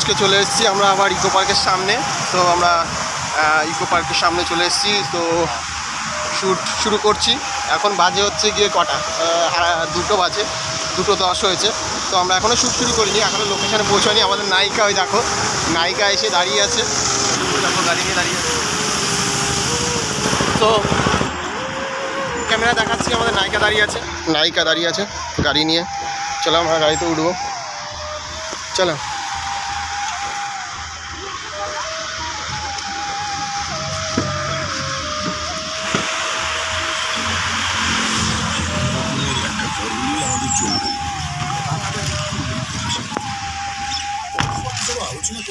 আজকে চলে এসেছি আমরা আবার ইকো পার্কের সামনে। তো আমরা ইকো পার্কের সামনে চলে এসেছি। তো শ্যুট শুরু করছি। এখন বাজে হচ্ছে গিয়ে কটা? দুটো বাজে, দুটো দশ হয়েছে। তো আমরা এখনও শ্যুট শুরু করিনি এখনও লোকেশানে পৌঁছানি আমাদের নায়িকা ওই দেখো, নায়িকা এসে দাঁড়িয়ে আছে। দেখো, গাড়ি নিয়ে দাঁড়িয়ে আছে। তো ক্যামেরা দেখাচ্ছি, আমাদের নায়িকা দাঁড়িয়ে আছে। নায়িকা দাঁড়িয়ে আছে, গাড়ি নিয়ে। চলো আমরা গাড়িতে উঠবো। চলো।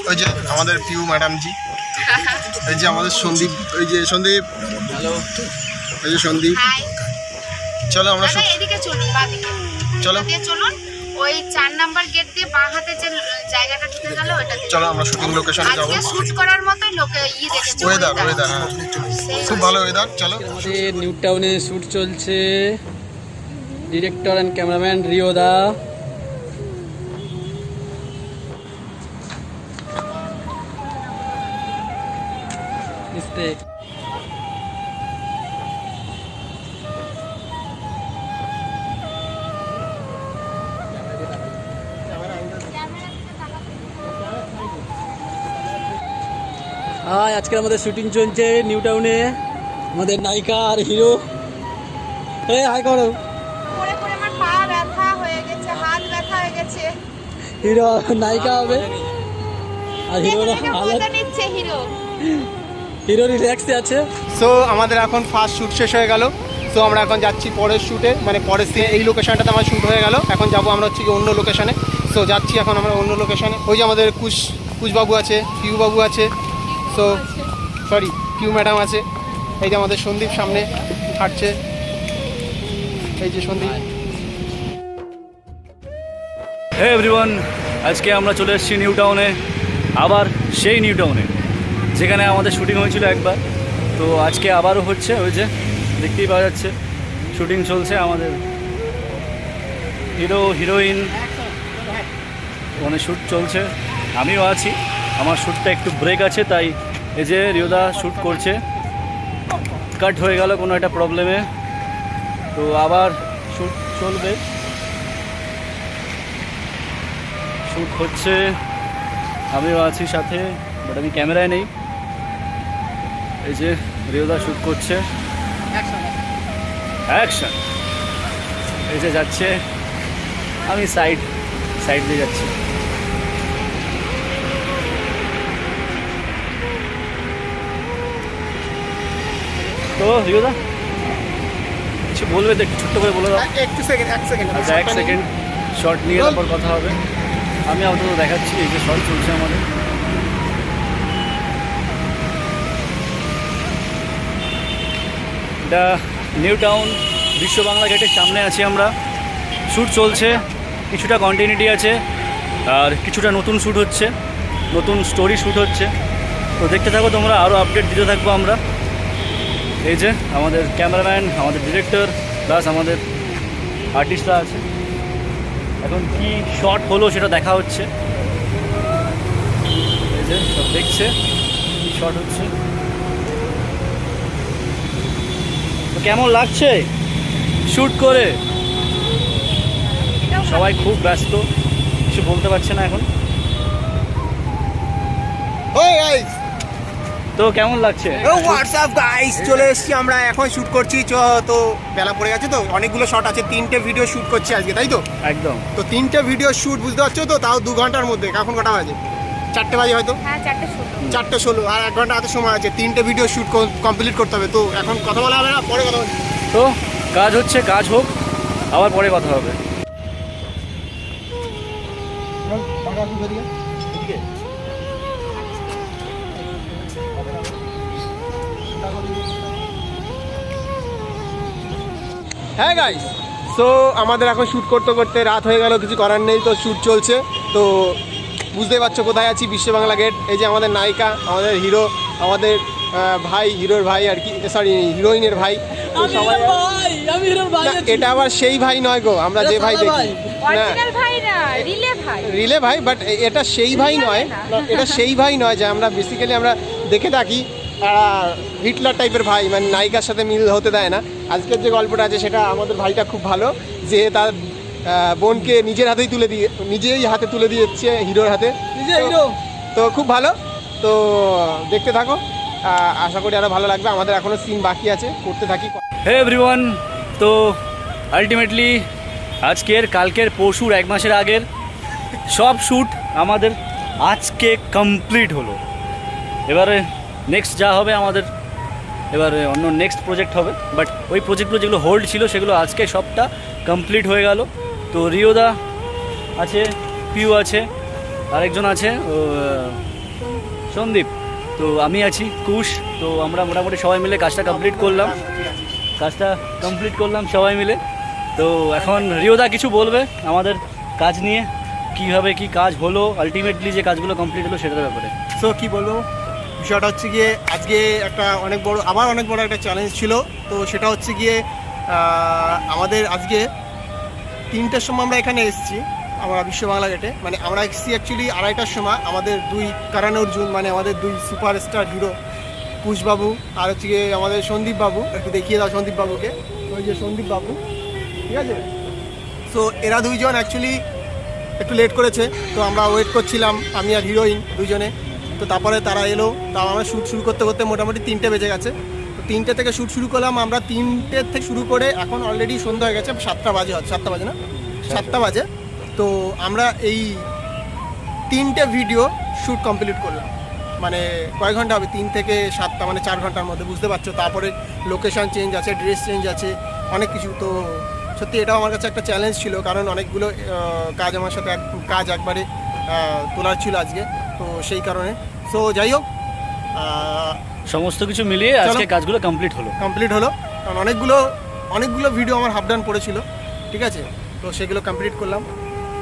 ওই যে আমাদের পিউ ম্যাডামজি এই যে আমাদের সন্দীপ ওই যে সন্দীপ। হ্যালো এই যে সন্দীপ। চলো আমরা দাদা এদিকে চলুন চলো। চলুন। ওই চার নাম্বার গেট দিয়ে বাঁ হাতে যে জায়গাটা ঢুকে গেল ওটা চলো আমরা শুটিং লোকেশনে যাব। আজকে শুট করার মতোই লোকে ই রেখেছে ওয়েদার ওয়েদার হ্যাঁ। খুব ভালো ওয়েদার চলো। আমাদের নিউ টাউনে চলছে। ডিরেক্টর অ্যান্ড ক্যামেরাম্যান রিওদা Mistake. হাই আজকে আমাদের শুটিং চলছে নিউ টাউনে। আমাদের নায়িকা আর হিরো। এই হাই করো। হয়ে হয়ে হিরো নায়িকা হবে। আর নিচ্ছে হিরো। হিরো রিল্যাক্সে আছে। সো আমাদের এখন ফার্স্ট শ্যুট শেষ হয়ে গেল। সো আমরা এখন যাচ্ছি পরের শ্যুটে মানে পরের সিনে এই লোকেশনটাতে আমার শ্যুট হয়ে গেল। এখন যাব আমরা হচ্ছে কি অন্য লোকেশনে সো যাচ্ছি এখন আমরা অন্য লোকেশনে ওই যে আমাদের কুশ কুশবাবু আছে পিউ বাবু আছে। সো সরি পিউ ম্যাডাম আছে। এই যে আমাদের সন্দীপ সামনে হাঁটছে। এই যে সন্দীপ। হে এভরিওয়ান আজকে আমরা চলে এসেছি নিউ টাউনে। আবার সেই নিউ টাউনে। যেখানে আমাদের শুটিং হয়েছিল একবার। তো আজকে আবারও হচ্ছে ওই যে দেখতেই পাওয়া যাচ্ছে শুটিং চলছে আমাদের। হিরো হিরোইন ওখানে শ্যুট চলছে। আমিও আছি, আমার শ্যুটটা একটু ব্রেক আছে, তাই এই যে রিওদা শ্যুট করছে। কাট হয়ে গেল কোনো একটা প্রবলেমে তো আবার শ্যুট চলবে। শ্যুট হচ্ছে, আমিও আছি সাথে বাট আমি ক্যামেরায় নেই। এই যে রিওদা শ্যুট করছে। অ্যাকশন এই যে যাচ্ছে। আমি সাইড সাইড দিয়ে যাচ্ছি। তো রিওদা কিছু বলবে তো একটু ছোট্ট করে বলে দাও। একটু সেকেন্ড এক সেকেন্ড আচ্ছা এক সেকেন্ড শর্ট নিয়ে তারপর কথা হবে। আমি আপাতত দেখাচ্ছি এই যে শর্ট চলছে আমাদের। এটা নিউ টাউন, বিশ্ব বাংলা গেটের সামনে আছি আমরা। শ্যুট চলছে, কিছুটা কন্টিনিউটি আছে, আর কিছুটা নতুন শ্যুট হচ্ছে, নতুন স্টোরি শ্যুট হচ্ছে। তো দেখতে থাকো তোমরা আরও আপডেট দিতে থাকব আমরা। এই যে আমাদের ক্যামেরাম্যান আমাদের ডিরেক্টর প্লাস আমাদের আর্টিস্টরা আছে। এখন কি শর্ট হলো সেটা দেখা হচ্ছে। এই যে সব দেখছে, কী শর্ট হচ্ছে তো কেমন লাগছে? শ্যুট করে। সবাই খুব ব্যস্ত কিছু বলতে পারছে না এখন। তো কেমন লাগছে? হোয়াটসঅ্যাপ গাইস চলে এসেছি আমরা এখন শুট করছি। চ- তো বেলা পড়ে গেছে তো অনেকগুলো শট আছে তিনটে ভিডিও শুট করছি আজকে তাই তো? একদম। তো তিনটে ভিডিও শুট বুঝতে পারছ তো? তাও দু ঘণ্টার মধ্যে এখন কটা বাজে? চারটে বাজে হয়তো? হ্যাঁ চারটে ষোলো। আর এক ঘণ্টা হাতে সময় আছে। তিনটে ভিডিও শুট কমপ্লিট করতে হবে। তো এখন কথা বলা হবে না পরে কথা বলছি তো কাজ হচ্ছে কাজ হোক আবার পরে কথা হবে। হ্যাঁ গাইস সো আমাদের এখন শ্যুট করতে করতে রাত হয়ে গেল কিছু করার নেই তো শ্যুট চলছে। তো বুঝতেই পারছ কোথায় আছি বিশ্ব বাংলা গেট। এই যে আমাদের নায়িকা আমাদের হিরো আমাদের ভাই হিরোর ভাই আর কি সরি হিরোইনের ভাই। তো আমি সবাই হিরোর ভাই আমি হিরোর ভাই না, আছি। এটা আবার সেই ভাই নয় গো আমরা যে ভাই দেখি। ভাই। না। অরিজিনাল ভাই না রিলে ভাই। বাট এটা সেই ভাই নয়। এটা সেই ভাই নয় যে আমরা বেসিক্যালি আমরা দেখে থাকি হিটলার টাইপের ভাই মানে নায়িকার সাথে মিল হতে দেয় না। আজকের যে গল্পটা আছে সেটা আমাদের ভাইটা খুব ভালো যে তার বোনকে নিজের হাতেই তুলে দিয়ে নিজেই হাতে তুলে দিয়েছে হিরোর হাতে। হিরো? তো খুব ভালো। তো দেখতে থাকো। আশা করি আরও ভালো লাগবে। আমাদের এখনও সিন বাকি আছে। করতে থাকি। হে এভরিওয়ান তো আলটিমেটলি আজকের কালকের পরশুর এক মাসের আগের সব শ্যুট আমাদের আজকে কমপ্লিট হলো। এবারে নেক্সট যা হবে আমাদের এবারে অন্য নেক্সট প্রজেক্ট হবে। বাট ওই প্রজেক্টগুলো যেগুলো হোল্ড ছিল সেগুলো আজকে সবটা কমপ্লিট হয়ে গেল। তো রিওদা আছে, পিউ আছে, আরেকজন আছে সন্দীপ। তো আমি আছি, কুশ। তো আমরা মোটামুটি সবাই মিলে কাজটা কমপ্লিট করলাম। কাজটা কমপ্লিট করলাম সবাই মিলে। তো এখন রিওদা কিছু বলবে আমাদের কাজ নিয়ে? কীভাবে কি কাজ হলো? আলটিমেটলি যে কাজগুলো কমপ্লিট হলো সেটার ব্যাপারে। সো কি বলব? বিষয়টা হচ্ছে গিয়ে আজকে একটা অনেক বড়, আবার অনেক বড় একটা চ্যালেঞ্জ ছিল। তো সেটা হচ্ছে গিয়ে আমাদের আজকে তিনটের সময় আমরা এখানে এসেছি, আমরা বিশ্ব বাংলা গেটে মানে আমরা এসেছি অ্যাকচুয়ালি আড়াইটার সময়, আমাদের দুই কারণ অর্জুন মানে আমাদের দুই সুপারস্টার হিরো কুশবাবু আর হচ্ছে গিয়ে আমাদের সন্দীপ বাবু, একটু দেখিয়ে দাও সন্দীপ বাবুকে। ওই যে সন্দীপ বাবু, ঠিক আছে? সো এরা দুইজন অ্যাকচুয়ালি একটু লেট করেছে, তো আমরা ওয়েট করছিলাম, আমি আর হিরোইন দুজনে। তো তারপরে তারা এলো, তাও আমরা শ্যুট শুরু করতে করতে মোটামুটি তিনটে বেজে গেছে। তিনটে থেকে শ্যুট শুরু করলাম আমরা তিনটে থেকে শুরু করে এখন অলরেডি সন্ধ্যা হয়ে গেছে সাতটা বাজে হচ্ছে সাতটা বাজে না? সাতটা বাজে। তো আমরা এই তিনটে ভিডিও শ্যুট কমপ্লিট করলাম। মানে কয়েক ঘণ্টা হবে? তিন থেকে সাতটা মানে চার ঘণ্টার মধ্যে বুঝতে পারছ? তারপরে লোকেশন চেঞ্জ আছে ড্রেস চেঞ্জ আছে অনেক কিছু। তো সত্যি এটাও আমার কাছে একটা চ্যালেঞ্জ ছিল কারণ অনেকগুলো কাজ আমার সাথে এক- কাজ একবারে তোলার ছিল আজকে। তো সেই কারণে। সো যাই হোক সমস্ত কিছু মিলিয়ে আজকে কাজগুলো কমপ্লিট হলো। কমপ্লিট হলো। কারণ অনেকগুলো অনেকগুলো ভিডিও আমার হাফ ডান পড়েছিল। ঠিক আছে? তো সেগুলো কমপ্লিট করলাম।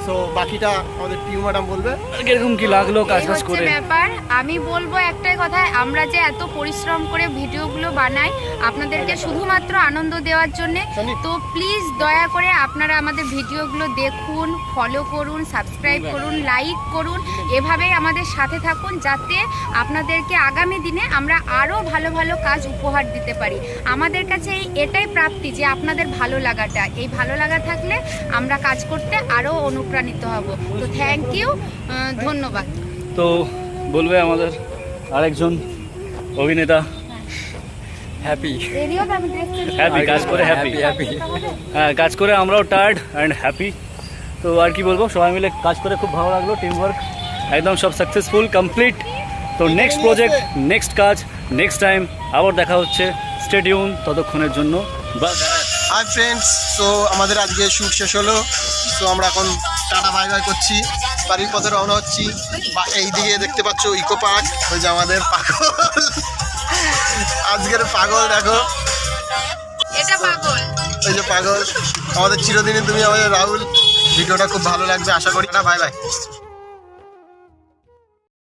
সো বাকিটা আমাদের পিউ ম্যাডাম বলবে। আর কীরকম কি লাগল কাজ করে? ব্যাপার। আমি বলব একটাই কথা আমরা যে এত পরিশ্রম করে ভিডিওগুলো বানাই আপনাদেরকে শুধুমাত্র আনন্দ দেওয়ার জন্য। তো প্লিজ দয়া করে আপনারা আমাদের ভিডিওগুলো দেখুন ফলো করুন সাবস্ক্রাইব করুন লাইক করুন। এভাবেই আমাদের সাথে থাকুন যাতে আপনাদেরকে আগামী দিনে আমরা আরও ভালো ভালো কাজ উপহার দিতে পারি। আমাদের কাছে এই এটাই প্রাপ্তি যে আপনাদের ভালো লাগাটা। এই ভালো লাগা থাকলে আমরা কাজ করতে আরও অনুপ্রাণিত হব। তো থ্যাংক ইউ ধন্যবাদ। তো বলবে আমাদের আরেকজন অভিনেতা। হ্যাপি হ্যাপি কাজ করে হ্যাপি হ্যাপি হ্যাঁ কাজ করে আমরাও টায়ার্ড অ্যান্ড হ্যাপি তো আর কি বলব সবাই মিলে কাজ করে খুব ভালো লাগল টিম ওয়ার্ক একদম সব সাকসেসফুল কমপ্লিট তো নেক্সট প্রজেক্ট নেক্সট কাজ নেক্সট টাইম আবার দেখা হচ্ছে। স্টেডিয়াম ততক্ষণের জন্য। বা হাই ফ্রেন্ডস তো আমাদের আজকে শ্যুট শেষ হলো। তো আমরা এখন টাটা বাই বাই করছি বাড়ির পথে রওনা হচ্ছি। বা এই দিকে দেখতে পাচ্ছ ইকো পার্ক ওই যে আমাদের পাগল। আজকের পাগল দেখো। এটা পাগল। ওই যে পাগল। আমাদের চিরদিনে তুমি আমাদের রাহুল। ভিডিওটা খুব ভালো লাগবে আশা করি। না বাই বাই।